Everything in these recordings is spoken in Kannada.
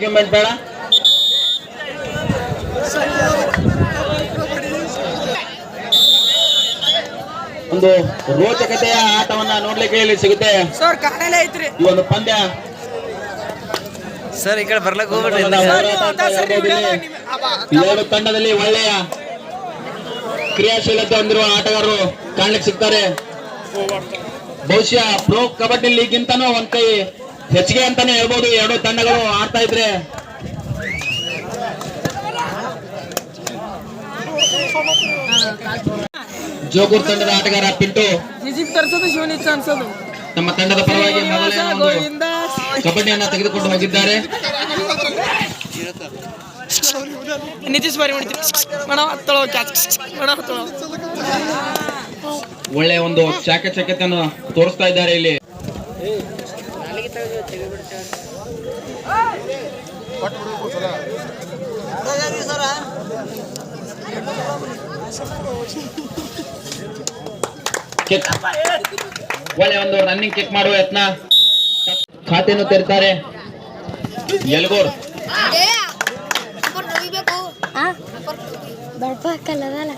ಆರ್ಗ್ಯುಮೆಂಟ್ ಬೇಡ? ಒಂದು ರೋಚಕತೆಯ ಆಟವನ್ನ ನೋಡ್ಲಿಕ್ಕೆ ಇಲ್ಲಿ ಸಿಗುತ್ತೆ. ಸರ್ ಕಾಣಲೇ ಐತ್ರಿ. ಈ ಒಂದು ಪಂದ್ಯ. ಸರ್ ಈ ಕಡೆ ಬರ್ಲಕ್ ಹೋಗ್ಬಿಡ್ರಿ ಇಲ್ಲಿ. ಎರಡು ತಂಡದಲ್ಲಿ ಒಳ್ಳೆಯ ಕ್ರಿಯಾಶೀಲತೆ ಹೊಂದಿರುವ ಆಟಗಾರರು ಕಾಣ್ಲಿಕ್ಕೆ ಸಿಗ್ತಾರೆ. ಬಹುಶಃ ಪ್ರೋ ಕಬಡ್ಡಿ ಲೀಗ್ ಗಿಂತನೂ ಒಂದ್ ಕೈ ಹೆಚ್ಚಿಗೆ ಅಂತಾನೆ ಹೇಳ್ಬೋದು. ಎರಡು ತಂಡಗಳು ಆಡ್ತಾ ಇದ್ರೆ. ಜೋಗೂರ್ ತಂಡದ ಆಟಗಾರ ಪಿಂಟು. ನಮ್ಮ ತಂಡದ ಪರವಾಗಿ ಕಬಡ್ಡಿಯನ್ನ ತೆಗೆದುಕೊಂಡು ಹೋಗಿದ್ದಾರೆ. ಒಳ್ಳೆ ಒಂದು ಚಾಕಚಕ್ಯತೆಯನ್ನು ತೋರಿಸ್ತಾ ಇದ್ದಾರೆ ಇಲ್ಲಿ. ಕಿಕ್ ಒಳ್ಳೆ ಒಂದು ರನ್ನಿಂಗ್ ಕಿಕ್ ಮಾಡುವ ಯತ್ನ. ಖಾತೆಯನ್ನು ತೆರ್ತಾರೆ. ಎಲ್ಗೋರ್ ಬಡಪ ಕಲ್ಲದಲ್ಲ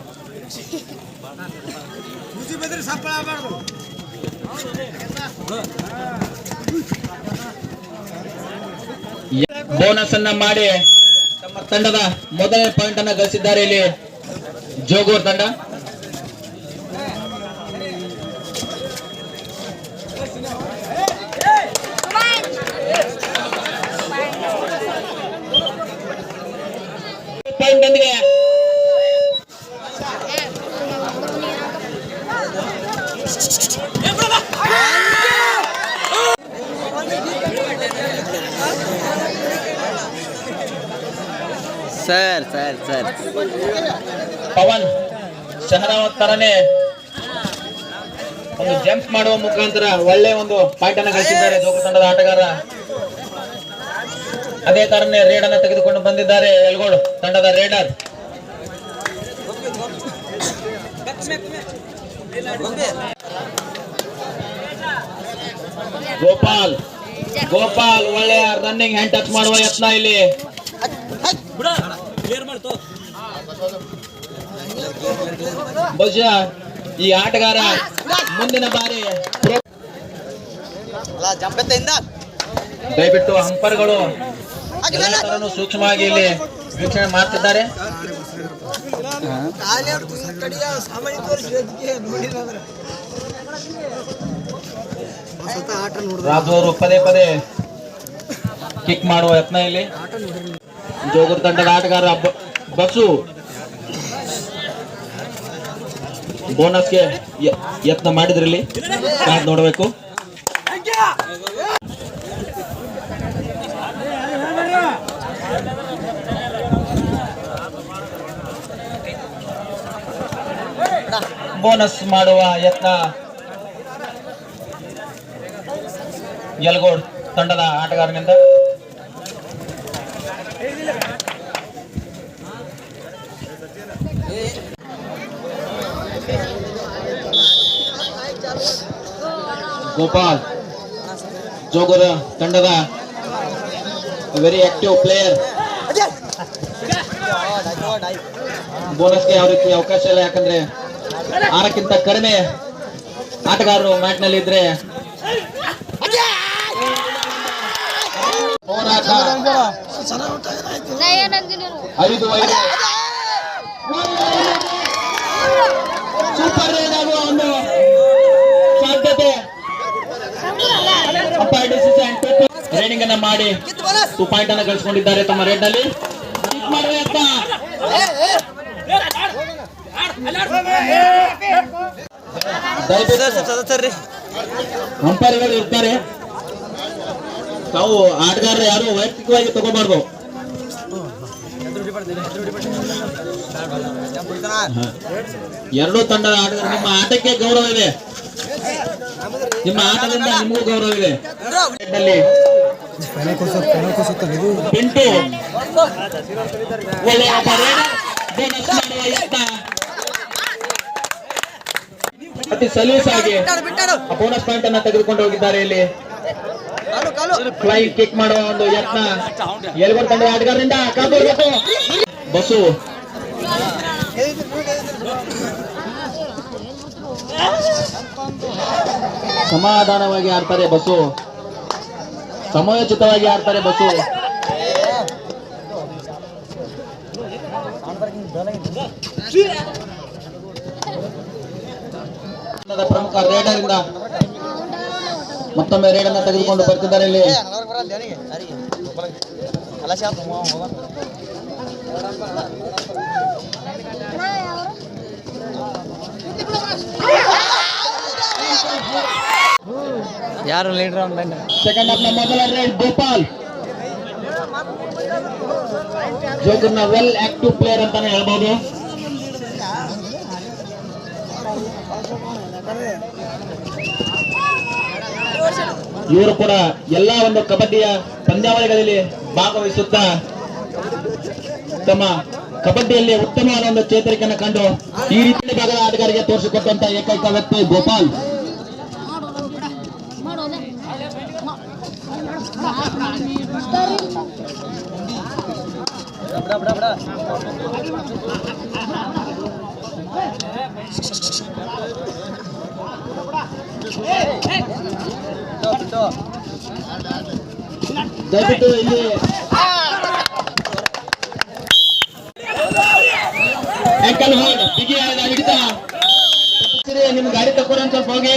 ಬೋನಸ್ ಅನ್ನ ಮಾಡಿ ತಮ್ಮ ತಂಡದ ಮೊದಲನೇ ಪಾಯಿಂಟ್ ಅನ್ನ ಗಳಿಸಿದ್ದಾರೆ ಇಲ್ಲಿ ಜೋಗೂರ್ ತಂಡ ಪಾಯಿಂಟ್ ಒಂದಿಗೆ sir sir sir. Pawan Sehrawat ತರನೇ ಒಂದು ಜಂಪ್ ಮಾಡುವ ಮುಖಾಂತರ ಒಳ್ಳೆ ಒಂದು ಪಾಯಿಂಟ್ ಅನ್ನು ಗಳಿಸಿದ್ದಾರೆ ಜೋಗ ತಂಡದ ಆಟಗಾರ. ಅದೇ ತರನೇ ರೇಡ್ ಅನ್ನ ತೆಗೆದುಕೊಂಡು ಬಂದಿದ್ದಾರೆ ಎಲ್ಗೋಡು ತಂಡದ ರೇಡರ್ ಗೋಪಾಲ್ ಗೋಪಾಲ್ ಒಳ್ಳೆಯ ರನ್ನಿಂಗ್ ಹ್ಯಾಂಡ್ ಟಚ್ ಮಾಡುವ ಯತ್ನ ಇಲ್ಲಿ. ಬಹುಶಃ ಈ ಆಟಗಾರ ಮುಂದಿನ ಬಾರಿ. ದಯವಿಟ್ಟು ಹಂಪರ್ಗಳು ಸೂಕ್ಷ್ಮವಾಗಿ ಇಲ್ಲಿ ವೀಕ್ಷಣೆ ಮಾಡ್ತಿದ್ದಾರೆ. ರಾಜು ಅವರು ಪದೇ ಪದೇ ಕಿಕ್ ಮಾಡುವ ಯತ್ನ ಇಲ್ಲಿ. ಜೋಗೂರು ತಂಡದ ಆಟಗಾರ ಬ- ಬಸು ಬೋನಸ್ಗೆ ಯತ್ನ ಮಾಡಿದ್ರಲ್ಲಿ. ನೋಡಬೇಕು. ಬೋನಸ್ ಮಾಡುವ ಯತ್ನ. ಯಲ್ಗೋಡ್ ತಂಡದ ಆಟಗಾರನಿಂದ. ಗೋಪಾಲ್ ಜೋಗುರ ತಂಡದ ವೆರಿ ಆಕ್ಟಿವ್ ಪ್ಲೇಯರ್ ಬೋನಸ್ಗೆ ಯಾವ ರೀತಿ ಅವಕಾಶ ಇಲ್ಲ ಯಾಕಂದ್ರೆ ಆರಕ್ಕಿಂತ ಕಡಿಮೆ ಆಟಗಾರರು ಮ್ಯಾಚ್ನಲ್ಲಿ ಇದ್ರೆ ಹೋರಾಟ. ಐದು ಐದು ಸೂಪರ್ ರೈಡ್ ಆಗುವ ಒಂದು ಸಾಧ್ಯತೆ. ರೈಡಿಂಗ್ ಅನ್ನ ಮಾಡಿ ಟೂ ಪಾಯಿಂಟ್ ಅನ್ನ ಗಳಿಸಿಕೊಂಡಿದ್ದಾರೆ ತಮ್ಮ ರೇಟ್ ಅಲ್ಲಿ. ಸದಸ್ಯರ್ರಿ ಅಂಪೈರ್ಗಳು ಇರ್ತಾರೆ. ತಾವು ಆಟಗಾರರು ಯಾರು ವೈಯಕ್ತಿಕವಾಗಿ ತಗೋಬಾರ್ದು. ಎರಡೂ ತಂಡದ ಆಟಗಾರ ನಿಮ್ಮ ಆಟಕ್ಕೆ ಗೌರವ ಇದೆ. ನಿಮ್ಮ ಆಟದಿಂದ ನಿಮಗೂ ಗೌರವ ಇದೆ. ಪಿಂಟು ಒಳ್ಳೆಯ ಒಬ್ಬ ರೈಡರ್. ಬೋನಸ್. ಅತಿ ಪಾಯಿಂಟ್ ಅನ್ನ ತೆಗೆದುಕೊಂಡು ಹೋಗಿದ್ದಾರೆ ಇಲ್ಲಿ. ಫ್ಲೈ ಕಿಕ್ ಮಾಡುವ ಒಂದು ಯತ್ನ. ಎಲ್ಗೊಂಡ್ ತಂಡದ ಆಟಗಾರರಿಂದ ಬಸ್ಸು ಸಮಾಧಾನವಾಗಿ ಆಡ್ತಾರೆ ಬಸ್ಸು ಸಮಯೋಚಿತವಾಗಿ ಆಡ್ತಾರೆ ಬಸ್ಸು ಪ್ರಮುಖ ರೇಡರ್ ಇಂದ ಮತ್ತೊಮ್ಮೆ ರೇಡನ್ನ ತೆಗೆದುಕೊಂಡು ಬರ್ತಿದ್ದಾರೆ ಇಲ್ಲಿ. ಯಾರು ಲೀಡರ್ ಅಂತ ಸೆಕೆಂಡ್ ಹಾಫ್ನ ಮೊದಲ ರೈಡ್ ಗೋಪಾಲ್. ಜೋಕರ್ನ ವೆಲ್ ಆಕ್ಟಿವ್ ಪ್ಲೇಯರ್ ಅಂತಾನೆ ಹೇಳ್ಬೋದು. ಇವರು ಕೂಡ ಎಲ್ಲ ಒಂದು ಕಬಡ್ಡಿಯ ಪಂದ್ಯಾವಳಿಗಳಲ್ಲಿ ಭಾಗವಹಿಸುತ್ತಾ ತಮ್ಮ ಕಬಡ್ಡಿಯಲ್ಲಿ ಉತ್ತಮವಾದ ಒಂದು ಚೇತರಿಕೆಯನ್ನು ಕಂಡು ಈ ರೀತಿಯ ಭಾಗದ ಆಟಗಾರರಿಗೆ ತೋರಿಸಿಕೊಟ್ಟಂತ ಏಕೈಕ ವ್ಯಕ್ತಿ ಗೋಪಾಲ್. ದಯವಿಟ್ಟು ಇಲ್ಲಿ ಹಿಡಿತ. ನಿಮ್ ಗಾಡಿ ತಕ್ಕೋರಿ ಒಂದ್ ಸ್ವಲ್ಪ ಹೋಗಿ.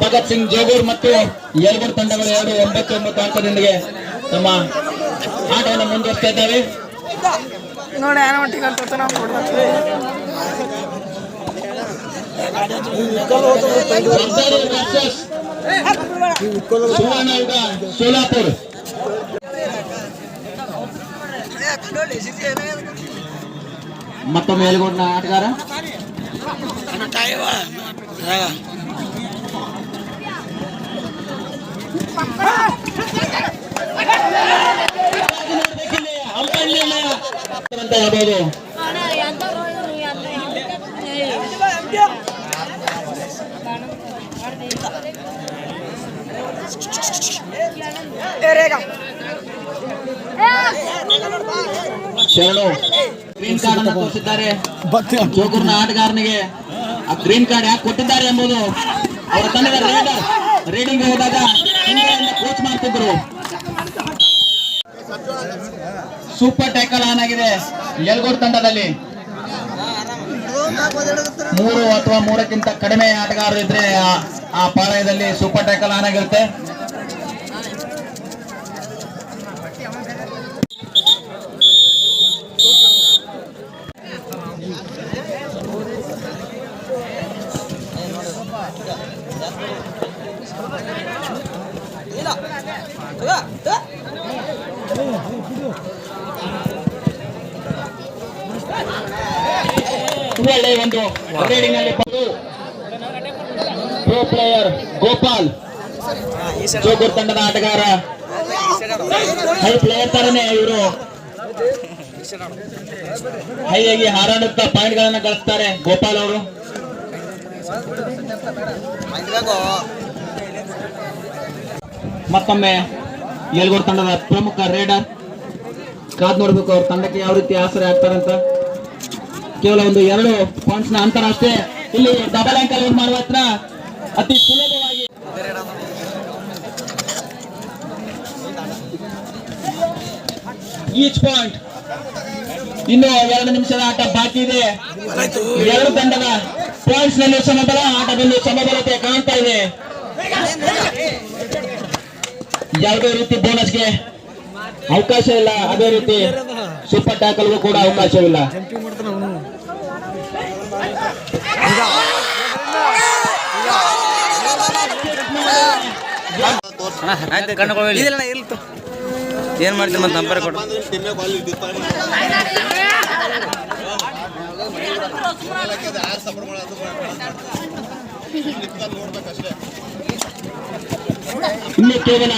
ಭಗತ್ ಸಿಂಗ್ ಜೋಗೂರ್ ಮತ್ತು ಎಲ್ಬರ್ ತಂಡಗಳು ಎರಡು ಒಂಬತ್ತು ಒಂಬತ್ತು ಅಂಕದೊಂದಿಗೆ ತಮ್ಮ ಆಟವನ್ನು ಮುಂದುವರಿಸ್ತಾ ಇದ್ದಾವೆ ನೋಡಿ ಸೋಲಾಪುರ್ ಮತ್ತೊಮ್ಮೆ ಎಲ್ಗೋಡ್ನ ಆಟಗಾರ ಅಂತ ಹೇಳ್ಬೋದು ಶರಣು ಗ್ರೀನ್ ಕಾರ್ಡ್ ಅನ್ನು ತೋರಿಸಿದ್ದಾರೆ. ಜೋಗೂರ್ನ ಆಟಗಾರನಿಗೆ. ಆ ಗ್ರೀನ್ ಕಾರ್ಡ್ ಯಾಕೆ ಕೊಟ್ಟಿದ್ದಾರೆ ಎಂಬುದು ಅವರ ತಂಡದ ರೇಡರ್. ರೀಡಿಂಗ್ ಹೋದಾಗ ಕೋಚ್ ಮಾಡ್ತಿದ್ರು. ಸೂಪರ್ ಟ್ಯಾಕಲ್ ಆನ್ ಆಗಿದೆ ಯಲ್ಗೋಡ್ ತಂಡದಲ್ಲಿ. ಮೂರು ಅಥವಾ ಮೂರಕ್ಕಿಂತ ಕಡಿಮೆ ಆಟಗಾರರು ಇದ್ರೆ ಆ- ಆ ಪಾಳಯದಲ್ಲಿ ಸೂಪರ್ ಟ್ಯಾಕಲ್ ಆನ್ ಆಗಿರುತ್ತೆ. ಒಳ್ಳೆಯ ಒಂದು ಪ್ರೋ ಪ್ಲೇಯರ್ ಗೋಪಾಲ್. ಜೋಗೂರ್ ತಂಡದ ಆಟಗಾರ. ಹೈ ಪ್ಲೇಯರ್ ತರನೇ ಇವರು. ಹೈಯಾಗಿ ಹಾರಾಡುತ್ತಾ ಪಾಯಿಂಟ್ ಗಳನ್ನ ಗಳಿಸ್ತಾರೆ ಗೋಪಾಲ್ ಅವರು. ಮತ್ತೊಮ್ಮೆ ಯಲ್ಗೋರ್ ತಂಡದ ಪ್ರಮುಖ ರೇಡರ್ ಕಾದ್ ನೋಡ್ಬೇಕು ಅವ್ರ ತಂಡಕ್ಕೆ ಯಾವ ರೀತಿ ಆಸರೆ ಆಗ್ತಾರಂತ. ಕೇವಲ ಒಂದು ಎರಡು ಪಾಯಿಂಟ್ಸ್ನ ಅಂತರ ಅಷ್ಟೇ. ಇಲ್ಲಿ ಡಬಲ್ ಆಂಕಲ್ ಮಾಡುವ ಹತ್ರ? ಅತಿ ಸುಲಭವಾಗಿ. ಈಚ್ ಪಾಯಿಂಟ್ ಇನ್ನು ಎರಡು ನಿಮಿಷದ ಆಟ ಬಾಕಿ ಇದೆ. ಎರಡು ತಂಡದ ಪಾಯಿಂಟ್ಸ್ನಲ್ಲಿ ಸಮಬಲ ಆಟದಲ್ಲಿ ಸಮಬಲತೆ ಕಾಣ್ತಾ ಇದೆ. ಯಾವುದೇ ರೀತಿ ಬೋನಸ್ಗೆ ಅವಕಾಶ ಇಲ್ಲ. ಅದೇ ರೀತಿ ಸೂಪರ್ ಟ್ಯಾಕಲ್ಗೂ ಕೂಡ ಅವಕಾಶವಿಲ್ಲ. ಏನ್ ಮಾಡ್ತೀನಿ ಮತ್ತೆ ನಂಬರ್ ಕೊಡು ಇನ್ನು ಕೇವಲ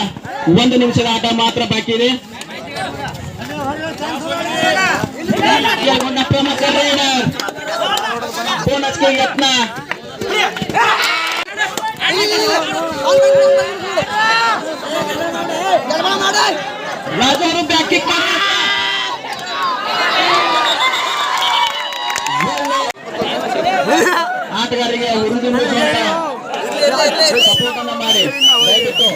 ಒಂದು ನಿಮಿಷದ ಆಟ ಮಾತ್ರ ಬಾಕಿ ಇದೆ ಪ್ರಮುಖ ರೈಡರ್ ಬೋನಸ್ಗೆ ಯತ್ನ ರಾಜು ಅವರು ಬ್ಯಾಕ್ ಕಿಕ್ ಆಟಗಾರರಿಗೆ ಹುರಿದು ಸಪೋರ್ಟ್ ಅನ್ನ ಮಾಡಿ ದಯವಿಟ್ಟು